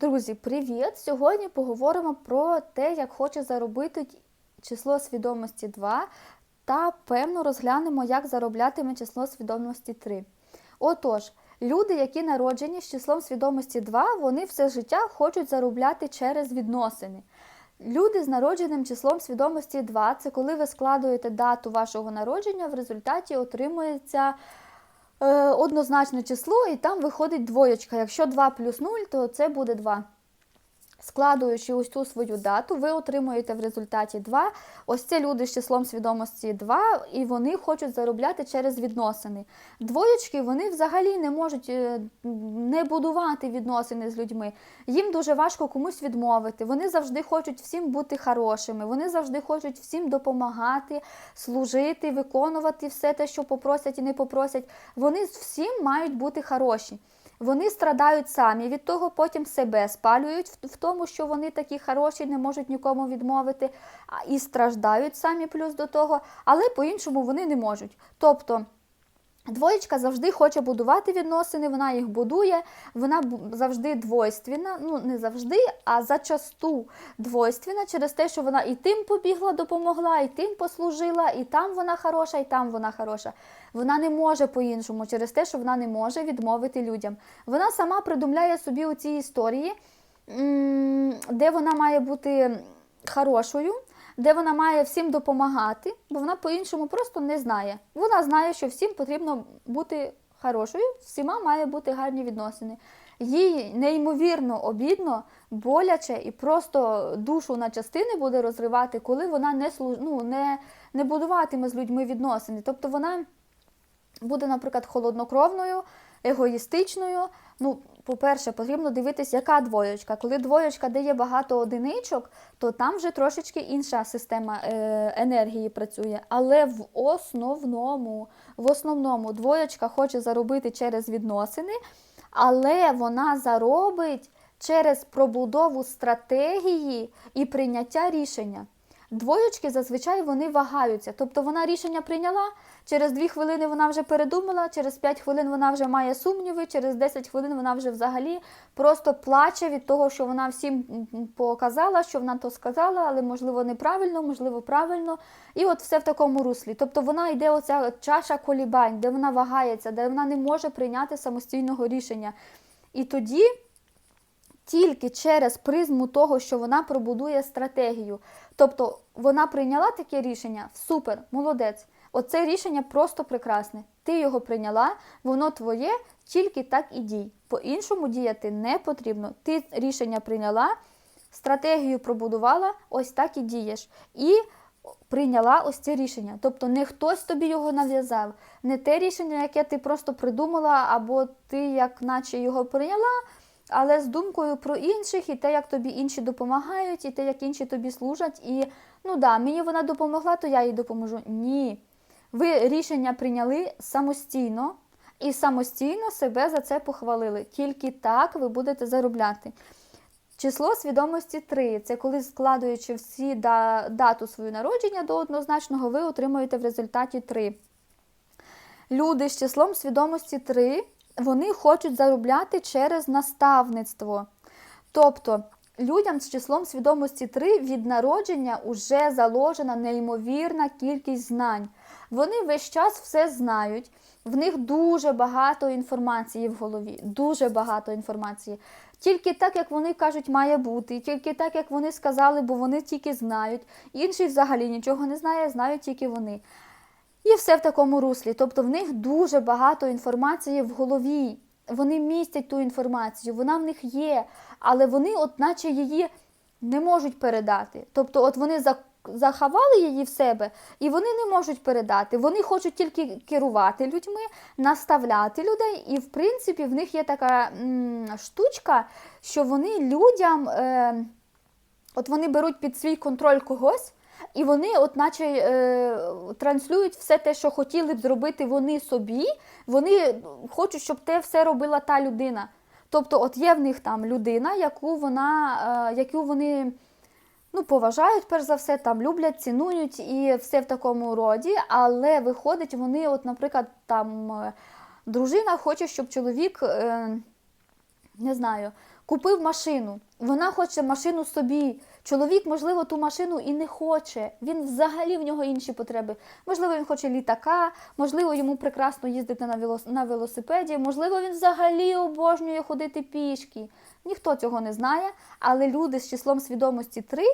Друзі, привіт! Сьогодні поговоримо про те, як хоче заробити число свідомості 2 та певно розглянемо, як зароблятиме число свідомості 3. Отож, люди, які народжені з числом свідомості 2, вони все життя хочуть заробляти через відносини. Люди з народженим числом свідомості 2 це коли ви складуєте дату вашого народження, в результаті отримується однозначне число, і там виходить двоєчка. Якщо 2 плюс 0, то це буде 2. Складуючи ось цю свою дату, ви отримуєте в результаті 2. Ось це люди з числом свідомості 2, і вони хочуть заробляти через відносини. Двоєчки вони взагалі не можуть е, не будувати відносини з людьми. Їм дуже важко комусь відмовити. Вони завжди хочуть всім бути хорошими, вони завжди хочуть всім допомагати, служити, виконувати все те, що попросять і не попросять. Вони всім мають бути хороші. Вони страдають самі від того, потім себе спалюють в, тому, що вони такі хороші, не можуть нікому відмовити, і страждають самі плюс до того, але по-іншому вони не можуть. Тобто Двоєчка завжди хоче будувати відносини, вона їх будує, вона завжди двойственна, ну не завжди, а зачасту двойственна через те, що вона і тим побігла, допомогла, і тим послужила, і там вона хороша, і там вона хороша. Вона не може по-іншому через те, що вона не може відмовити людям. Вона сама придумляє собі у цій історії, де вона має бути хорошою де вона має всім допомагати, бо вона по-іншому просто не знає. Вона знає, що всім потрібно бути хорошою, всіма має бути гарні відносини. Їй неймовірно обідно, боляче і просто душу на частини буде розривати, коли вона не ну, не, не будуватиме з людьми відносини. Тобто вона буде, наприклад, холоднокровною, егоїстичною. Ну, по-перше, потрібно дивитись, яка двоєчка. Коли двоєчка дає багато одиничок, то там вже трошечки інша система е, енергії працює. Але в основному, в основному двоєчка хоче заробити через відносини, але вона заробить через пробудову стратегії і прийняття рішення. Двоєчки зазвичай вони вагаються. Тобто вона рішення прийняла, через 2 хвилини вона вже передумала, через 5 хвилин вона вже має сумніви, через 10 хвилин вона вже взагалі просто плаче від того, що вона всім показала, що вона то сказала, але можливо неправильно, можливо, правильно. І от все в такому руслі. Тобто вона йде оця чаша колібань, де вона вагається, де вона не може прийняти самостійного рішення. І тоді тільки через призму того, що вона пробудує стратегію. Тобто вона прийняла таке рішення, супер, молодець. Оце рішення просто прекрасне. Ти його прийняла, воно твоє, тільки так і дій. По-іншому діяти не потрібно. Ти рішення прийняла, стратегію пробудувала, ось так і дієш. І прийняла ось це рішення. Тобто не хтось тобі його нав'язав, не те рішення, яке ти просто придумала, або ти як наче його прийняла, але з думкою про інших, і те, як тобі інші допомагають, і те, як інші тобі служать. І ну да, мені вона допомогла, то я їй допоможу. Ні. Ви рішення прийняли самостійно і самостійно себе за це похвалили. Тільки так ви будете заробляти. Число свідомості 3 це коли, складуючи всі да, дату свою народження до однозначного, ви отримуєте в результаті 3. Люди з числом свідомості 3 вони хочуть заробляти через наставництво. Тобто людям з числом свідомості 3 від народження вже заложена неймовірна кількість знань. Вони весь час все знають, в них дуже багато інформації в голові, дуже багато інформації. Тільки так, як вони кажуть, має бути, тільки так, як вони сказали, бо вони тільки знають. Інший взагалі нічого не знає, знають тільки вони. І все в такому руслі. Тобто в них дуже багато інформації в голові. Вони містять ту інформацію, вона в них є, але вони, от наче її не можуть передати. Тобто, от вони за- заховали її в себе, і вони не можуть передати. Вони хочуть тільки керувати людьми, наставляти людей. І, в принципі, в них є така м, штучка, що вони людям, е, от вони беруть під свій контроль когось. І вони, от наче е, транслюють все те, що хотіли б зробити вони собі. Вони хочуть, щоб те все робила та людина. Тобто, от є в них там людина, яку вона, е, яку вони ну, поважають, перш за все, там люблять, цінують і все в такому роді. Але виходить, вони, от, наприклад, там е, дружина хоче, щоб чоловік. Е, не знаю, купив машину, вона хоче машину собі. Чоловік, можливо, ту машину і не хоче. Він взагалі в нього інші потреби. Можливо, він хоче літака, можливо, йому прекрасно їздити на велос- на велосипеді, можливо, він взагалі обожнює ходити пішки. Ніхто цього не знає, але люди з числом свідомості 3,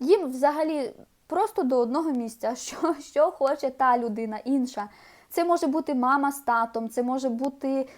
їм взагалі просто до одного місця, що, що хоче та людина інша. Це може бути мама з татом, це може бути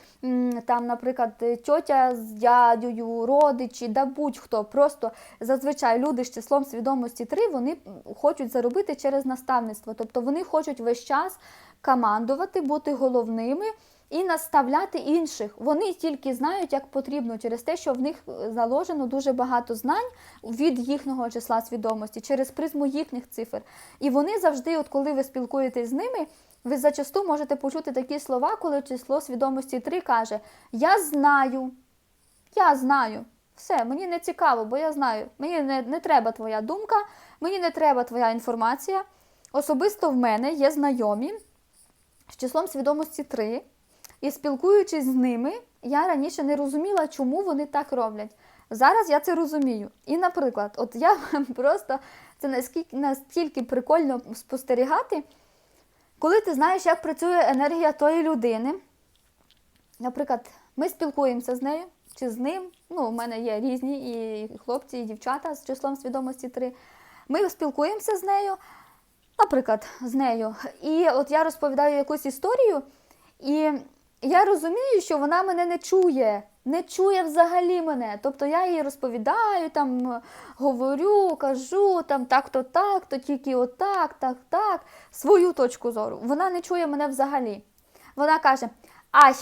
там, наприклад, тьотя з дядею, родичі, да будь-хто. Просто зазвичай люди з числом свідомості 3, вони хочуть заробити через наставництво. Тобто вони хочуть весь час командувати, бути головними і наставляти інших. Вони тільки знають, як потрібно, через те, що в них е, заложено дуже багато знань від їхнього числа свідомості, через призму їхніх цифр. І вони завжди, от коли ви спілкуєтесь з ними, ви зачасту можете почути такі слова, коли число свідомості 3 каже: Я знаю, я знаю. Все, мені не цікаво, бо я знаю. Мені не, не треба твоя думка, мені не треба твоя інформація. Особисто в мене є знайомі з числом свідомості 3, і спілкуючись з ними, я раніше не розуміла, чому вони так роблять. Зараз я це розумію. І, наприклад, от я просто це наскільки настільки прикольно спостерігати, коли ти знаєш, як працює енергія тої людини. Наприклад, ми спілкуємося з нею чи з ним. Ну, у мене є різні і хлопці, і дівчата з числом свідомості 3. Ми спілкуємося з нею, наприклад, з нею. І от я розповідаю якусь історію, і я розумію, що вона мене не чує, не чує взагалі мене. Тобто я їй розповідаю, там говорю, кажу, там так-то так, то тільки отак, так, так, свою точку зору. Вона не чує мене взагалі. Вона каже: Ай,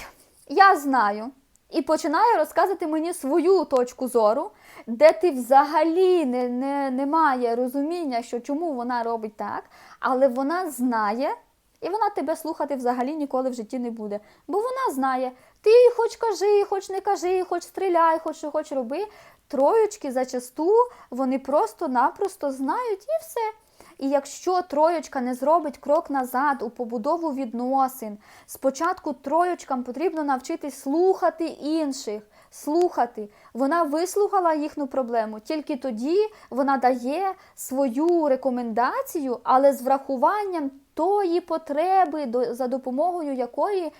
я знаю. І починає розказувати мені свою точку зору, де ти взагалі не, не, не має розуміння, що чому вона робить так, але вона знає, і вона тебе слухати взагалі ніколи в житті не буде. Бо вона знає, ти хоч кажи, хоч не кажи, хоч стріляй, хоч що хоч роби. Троєчки зачасту вони просто-напросто знають і все. І якщо троєчка не зробить крок назад у побудову відносин, спочатку троєчкам потрібно навчитись слухати інших, слухати. Вона вислухала їхню проблему, тільки тоді вона дає свою рекомендацію, але з врахуванням тої потреби, до- за допомогою якої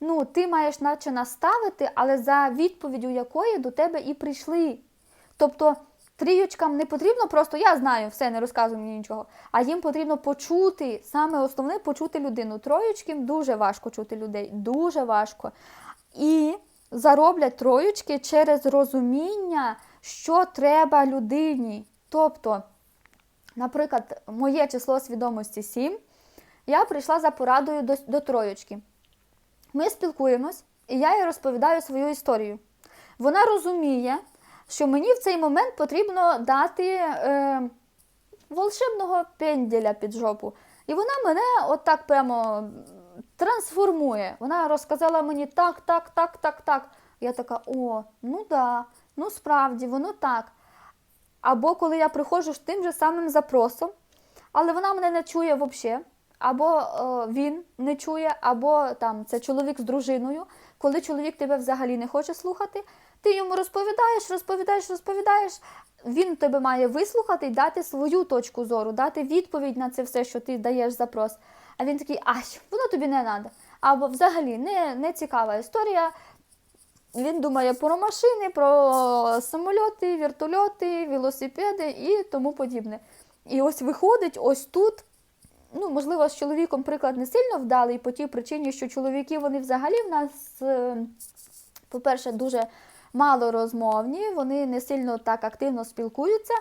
ну, ти маєш наче наставити, але за відповіддю якої до тебе і прийшли. Тобто трійочкам не потрібно просто я знаю, все, не розказуй мені нічого. А їм потрібно почути, саме основне почути людину. Троєчкам дуже важко чути людей, дуже важко. І зароблять троєчки через розуміння, що треба людині. Тобто, наприклад, моє число свідомості 7, я прийшла за порадою до, до троєчки. Ми спілкуємось, і я їй розповідаю свою історію. Вона розуміє, що мені в цей момент потрібно дати е, волшебного пенділя під жопу. І вона мене отак прямо трансформує. Вона розказала мені так, так, так, так, так. Я така, о, ну да, ну справді, воно так. Або коли я приходжу з тим же самим запросом, але вона мене не чує взагалі. Або е, він не чує, або там це чоловік з дружиною. Коли чоловік тебе взагалі не хоче слухати, ти йому розповідаєш, розповідаєш, розповідаєш. Він тебе має вислухати і дати свою точку зору, дати відповідь на це все, що ти даєш запрос. А він такий, ай, воно тобі не треба. Або взагалі не, не цікава історія. Він думає про машини, про самольоти, вертольоти, велосипеди і тому подібне. І ось виходить, ось тут. Ну, можливо, з чоловіком приклад не сильно вдалий по тій причині, що чоловіки вони взагалі в нас, е, по-перше, дуже мало розмовні, вони не сильно так активно спілкуються.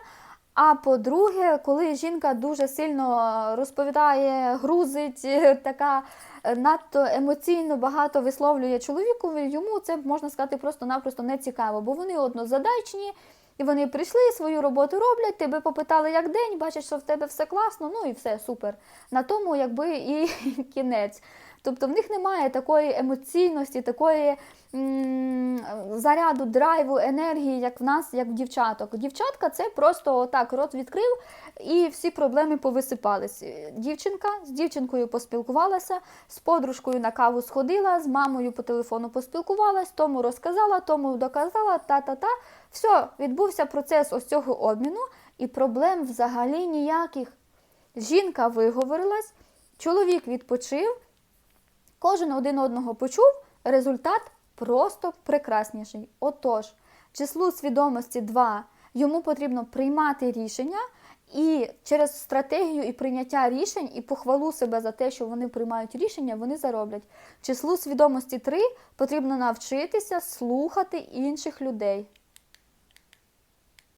А по-друге, коли жінка дуже сильно розповідає, грузить, е, така е, надто емоційно багато висловлює чоловікові, йому це можна сказати просто-напросто не цікаво, бо вони однозадачні, і вони прийшли, свою роботу роблять, тебе попитали як день, бачиш, що в тебе все класно, ну і все, супер. На тому якби і кінець. Тобто в них немає такої емоційності, такої заряду, драйву, енергії, як в нас, як в дівчаток. Дівчатка це просто отак рот відкрив і всі проблеми повисипались. Дівчинка з дівчинкою поспілкувалася, з подружкою на каву сходила, з мамою по телефону поспілкувалась, тому розказала, тому доказала, та-та-та. Все, відбувся процес ось цього обміну, і проблем взагалі ніяких. Жінка виговорилась, чоловік відпочив, кожен один одного почув, результат просто прекрасніший. Отож, числу свідомості 2 йому потрібно приймати рішення, і через стратегію і прийняття рішень, і похвалу себе за те, що вони приймають рішення, вони зароблять. Числу свідомості 3 потрібно навчитися слухати інших людей.